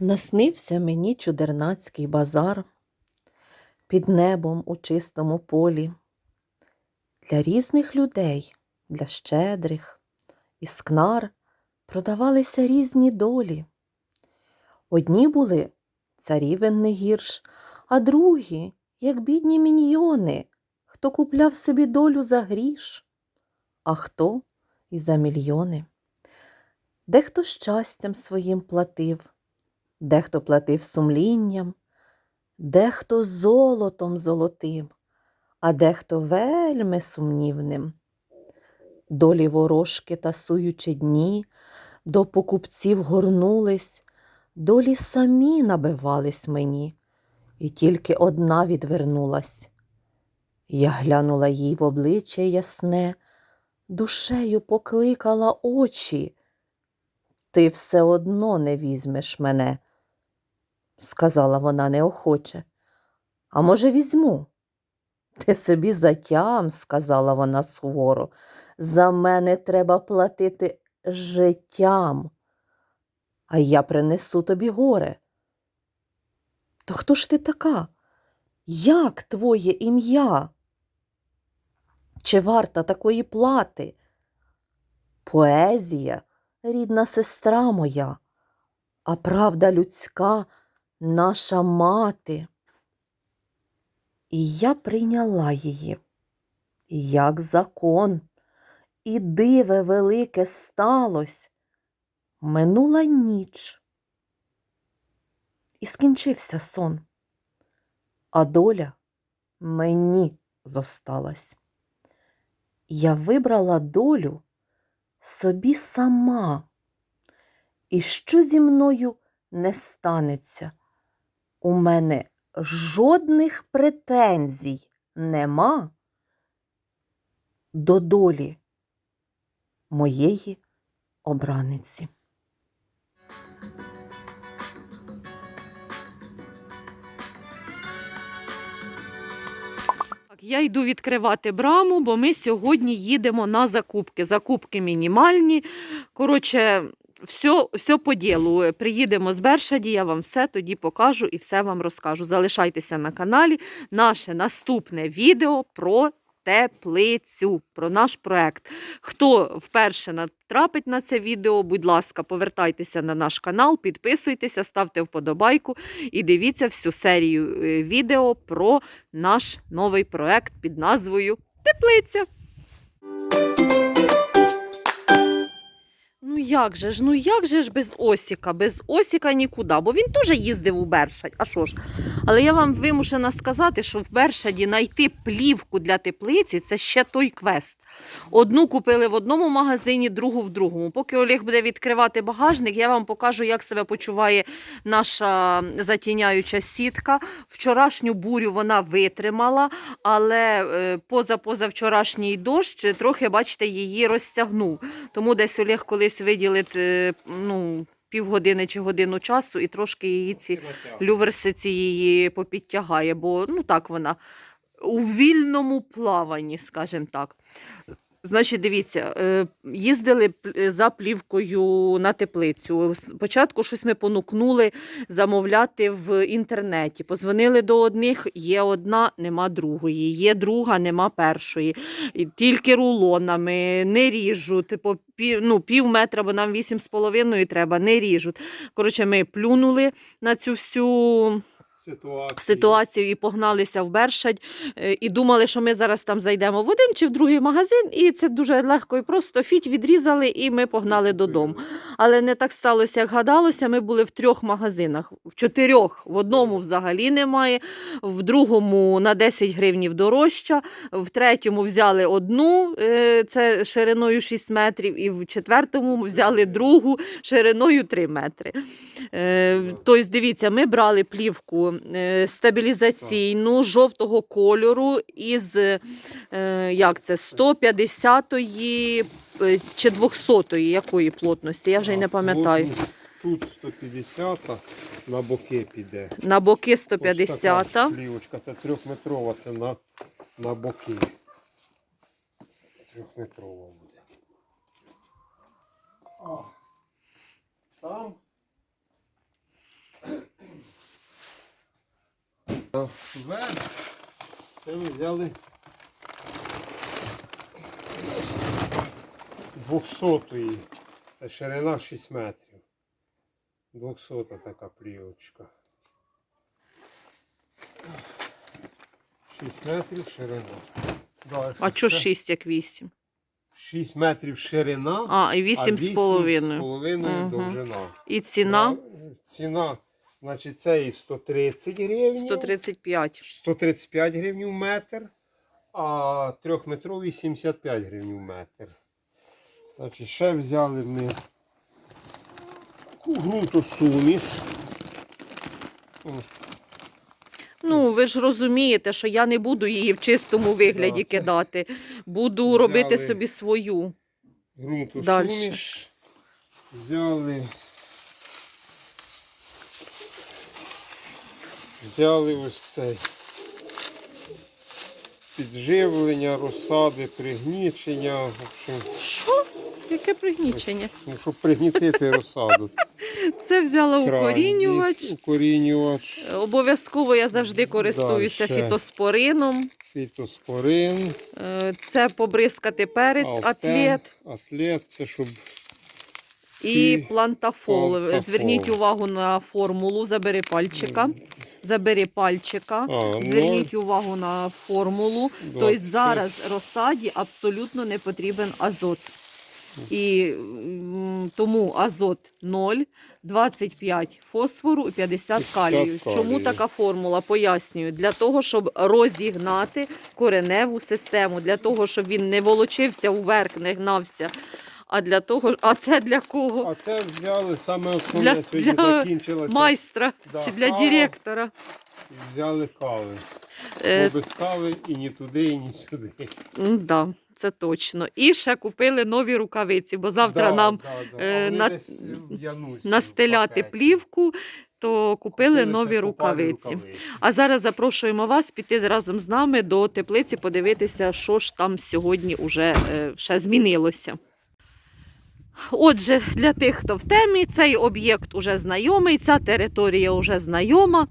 Наснився мені чудернацький базар під небом у чистому полі. Для різних людей, для щедрих і скнар продавалися різні долі. Одні були царівен не гірш, а другі, як бідні міньйони, хто купляв собі долю за гріш, а хто і за мільйони. Дехто щастям своїм платив, дехто платив сумлінням, дехто золотом золотим, а дехто вельми сумнівним. Долі ворожки тасуючи дні, до покупців горнулись, долі самі набивались мені, і тільки одна відвернулась. Я глянула їй в обличчя ясне, душею покликала очі. Ти все одно не візьмеш мене, сказала вона неохоче. А може, візьму? Ти собі затям, сказала вона суворо. За мене треба платити життям, а я принесу тобі горе. То хто ж ти така? Як твоє ім'я? Чи варта такої плати? Поезія, рідна сестра моя, а правда людська наша мати. І я прийняла її, як закон, і диве велике сталось. Минула ніч, і скінчився сон, а доля мені зосталась. Я вибрала долю собі сама, і що зі мною не станеться, у мене жодних претензій нема до долі моєї обраниці. Я йду відкривати браму, бо ми сьогодні їдемо на закупки. Закупки мінімальні. Коротше, все, все по ділу. Приїдемо з Бершаді, я вам все тоді покажу і все вам розкажу. Залишайтеся на каналі. Наше наступне відео про теплицю, про наш проект. Хто вперше натрапить на це відео, будь ласка, повертайтеся на наш канал, підписуйтеся, ставте вподобайку і дивіться всю серію е, відео про наш новий проект під назвою Теплиця. Ну як же ж, ну як же ж без Осіка? Без Осіка нікуди, бо він теж їздив у Бершадь. А що ж? Але я вам вимушена сказати, що в Бершаді знайти плівку для теплиці це ще той квест. Одну купили в одному магазині, другу в другому. Поки Олег буде відкривати багажник, я вам покажу, як себе почуває наша затіняюча сітка. Вчорашню бурю вона витримала, але е, поза-позавчорашній дощ е, трохи, бачите, її розтягнув. Тому десь Олег колись виділить виділити ну, півгодини чи годину часу і трошки її ці люверсиці її попідтягає, бо ну так вона у вільному плаванні, скажімо так. Значить, дивіться, е, їздили е, за плівкою на теплицю. Спочатку щось ми понукнули замовляти в інтернеті. Позвонили до одних, є одна, нема другої, є друга, нема першої. Тільки рулонами, не ріжуть, типу, пів, ну, пів метра, бо нам вісім з половиною треба, не ріжуть. Коротше, ми плюнули на цю всю ситуації. ситуацію і погналися в Бершадь, е, і думали, що ми зараз там зайдемо в один чи в другий магазин, і це дуже легко і просто фіть відрізали, і ми погнали додому. Але не так сталося, як гадалося. Ми були в трьох магазинах, в чотирьох. В одному взагалі немає, в другому на 10 гривнів дорожча, в третьому взяли одну, е, це шириною 6 метрів, і в четвертому взяли другу шириною 3 метри. Е, Тобто, дивіться, ми брали плівку стабілізаційну жовтого кольору із е, як це, 150-ї е, чи 200-ї якої плотності, я вже й не пам'ятаю. Тут, тут 150 на боки піде. На боки Ось 150 така Плівочка, це трьохметрова, це на, на боки. Трьохметрова буде. А, там Вверх. Це ми взяли 200-ї. Це ширина 6 метрів. 200 така плівочка. 6 метрів ширина. Далі. А чо Це 6, як 8? 6 метрів ширина, А, і 8 з половиною довжина. І ціна Да, Ціна, значить, це і 130 гривень. 135. 135 гривень в метр, а трьохметровий 75 гривень в метр. Значить, ще взяли ми ґрунтосуміш. Ну, ви ж розумієте, що я не буду її в чистому вигляді Да, це- кидати. Буду Взяли. робити собі свою. Ґрунтосуміш. Взяли. Взяли ось цей підживлення, розсади, пригнічення. В общем, Що? Яке пригнічення? ну, щоб пригнітити розсаду. Це взяла укорінювач. Крайність, Укорінювач, Обов'язково я завжди користуюся Дальше. фітоспорином. фітоспорин, Е, Це побризкати перець, Алтен, атлет Атлет, це щоб і і плантафол. плантафол. Зверніть увагу на формулу, забери пальчика. Забери пальчика. А, ну, Зверніть увагу на формулу. Тобто 25. зараз розсаді абсолютно не потрібен азот. І м, тому азот 0, 25 фосфору і 50 50 калію. Чому така формула? Пояснюю. Для того, щоб розігнати кореневу систему, для того, щоб він не волочився вверх, не гнався. А для того, а це для кого? А це взяли саме основне, Для- сьогодні для закінчилося. Майстра Да, чи для кава. директора. Взяли кави. Е, Бо без кави і ні туди, і ні сюди. м, да, це точно. І ще купили нові рукавиці, бо завтра Да, нам да, да. е, вони на- десь в Янусі, в настеляти пакеті. плівку, то купили Купили нові ще купальні рукавиці. рукавиці. А зараз запрошуємо вас піти разом з нами до теплиці, подивитися, що ж там сьогодні уже е, ще змінилося. Отже, для тих, хто в темі, цей об'єкт уже знайомий, ця територія вже знайома.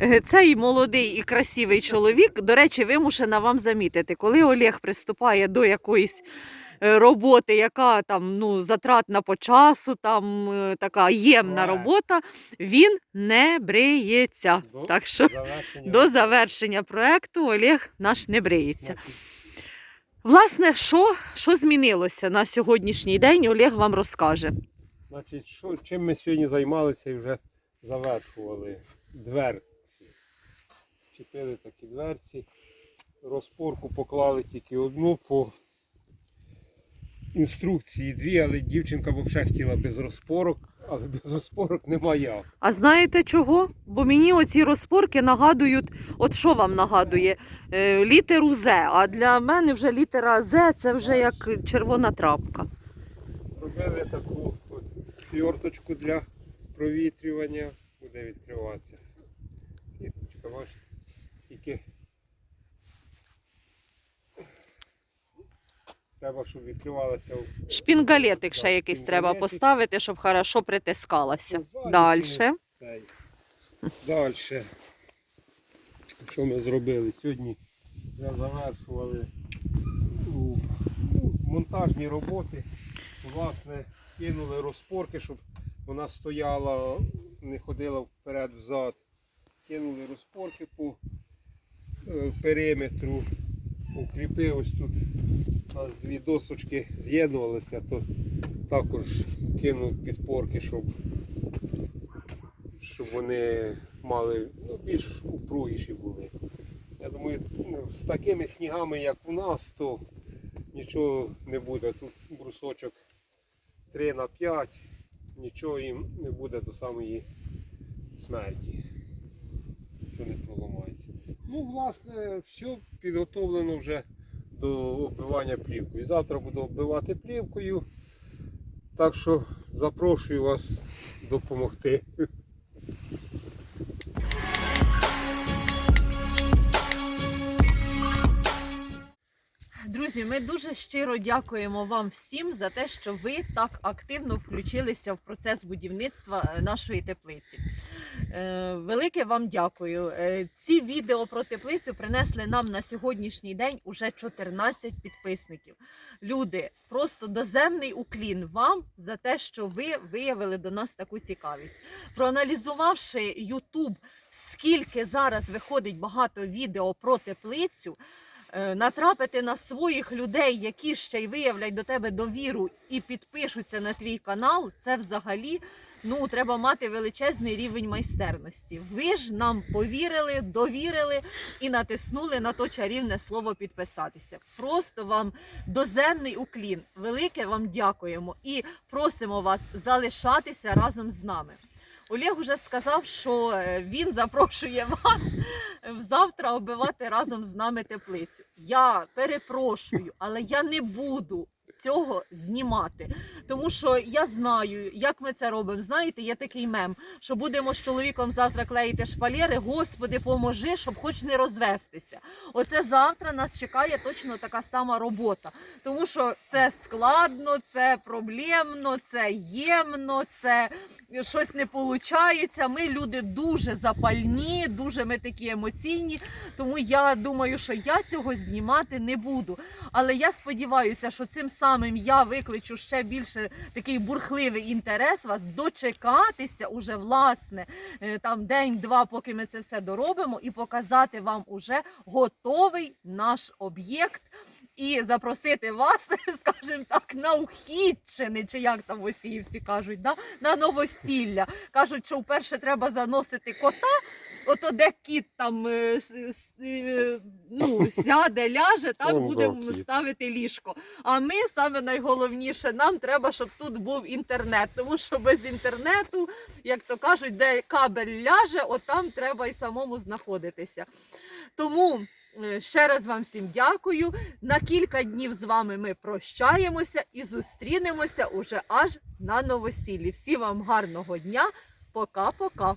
Е, Цей молодий і красивий чоловік, до речі, вимушена вам замітити, коли Олег приступає до якоїсь е, роботи, яка там ну, затратна по часу, там е, така ємна робота, він не бриється. Так що до завершення проекту Олег наш не бриється. Власне, що, що змінилося на сьогоднішній день, Олег вам розкаже. Значить, що, чим ми сьогодні займалися і вже завершували дверці. Чіпили такі дверці. Розпорку поклали тільки одну по інструкції дві, але дівчинка взагалі хотіла без розпорок, але без розпорок нема як. А знаєте чого? Бо мені оці розпорки нагадують, от що вам нагадує? Е, літеру З. А для мене вже літера З це вже як червона трапка. Зробили таку от фьорточку для провітрювання. Буде відкриватися. Фірточка, бачите, тільки треба, щоб відкривалася. Шпінгалетик ще якийсь треба поставити, щоб хорошо притискалася. Далі. Далі. Що ми зробили? Сьогодні вже завершували ну, монтажні роботи. Власне, кинули розпорки, щоб вона стояла, не ходила вперед-взад. Кинули розпорки по е, периметру. Укріпив ось тут у нас дві досочки з'єднувалися, то також кинув підпорки, щоб щоб вони мали ну, більш упругіші були. Я думаю, ну, з такими снігами, як у нас, то нічого не буде. Тут брусочок 3 на 5, нічого їм не буде до самої смерті, що не проламається. Ну, власне, все підготовлено вже до оббивання плівкою. Завтра буду оббивати плівкою. Так що запрошую вас допомогти. Друзі, ми дуже щиро дякуємо вам всім за те, що ви так активно включилися в процес будівництва е, нашої теплиці. Е, Велике вам дякую. Е, Ці відео про теплицю принесли нам на сьогоднішній день уже 14 підписників. Люди, просто доземний уклін вам за те, що ви виявили до нас таку цікавість. Проаналізувавши YouTube, скільки зараз виходить багато відео про теплицю. Е, Натрапити на своїх людей, які ще й виявлять до тебе довіру і підпишуться на твій канал, це взагалі ну треба мати величезний рівень майстерності. Ви ж нам повірили, довірили і натиснули на то чарівне слово підписатися. Просто вам доземний уклін. Велике вам дякуємо і просимо вас залишатися разом з нами. Олег уже сказав, що е, він запрошує вас е, завтра оббивати разом з нами теплицю. Я перепрошую, але я не буду цього знімати. Тому що я знаю, як ми це робимо. Знаєте, є такий мем, що будемо з чоловіком завтра клеїти шпалери. Господи, поможи, щоб хоч не розвестися. Оце завтра нас чекає точно така сама робота. Тому що це складно, це проблемно, це ємно, це щось не виходить. Ми люди дуже запальні, дуже ми такі емоційні. Тому я думаю, що я цього знімати не буду. Але я сподіваюся, що цим самим я викличу ще більше такий бурхливий інтерес вас дочекатися уже власне е, там день-два, поки ми це все доробимо, і показати вам уже готовий наш об'єкт. І запросити вас, скажімо так, на ухідчини, чи як там Осіївці кажуть, да? на новосілля. Кажуть, що вперше треба заносити кота, ото де кіт там е, с- е, ну, сяде, ляже, там будемо кіт. ставити ліжко. А ми саме найголовніше, нам треба, щоб тут був інтернет. Тому що без інтернету, як то кажуть, де кабель ляже, от там треба і самому знаходитися. Тому. е, Ще раз вам всім дякую. На кілька днів з вами ми прощаємося і зустрінемося уже аж на новосіллі. Всім вам гарного дня. Пока-пока.